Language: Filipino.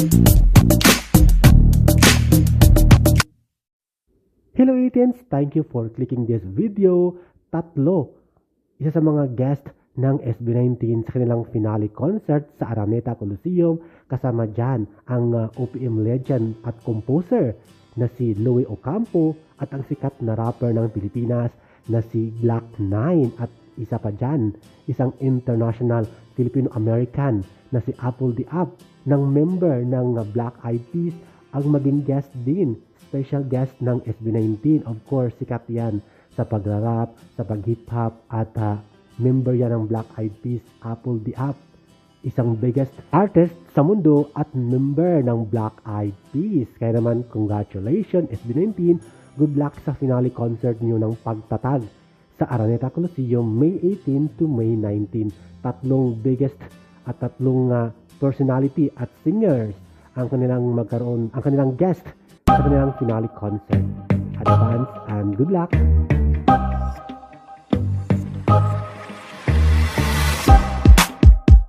Hello Athens! Thank you for clicking this video. Tatlo, isa sa mga guest ng SB19 sa kanilang finale concert sa Araneta Coliseum. Kasama dyan ang uh, OPM legend at composer na si Louie Ocampo at ang sikat na rapper ng Pilipinas na si Black Nine at isa pa dyan, isang international Filipino-American na si Apple Up ng member ng uh, Black Eyed Peas ang maging guest din special guest ng SB19. Of course, sikat yan sa pagrarap, sa pag-hip hop at ah, member yan ng Black Eyed Peas, Apple Up. Isang biggest artist sa mundo at member ng Black Eyed Peas. Kaya naman, congratulations SB19. Good luck sa finale concert niyo ng pagtatag sa Araneta Coliseum May 18 to May 19. Tatlong biggest at tatlong ah, personality at singers ang kanilang magkaroon, ang kanilang guest sa kanilang finale concert. Advance and good luck!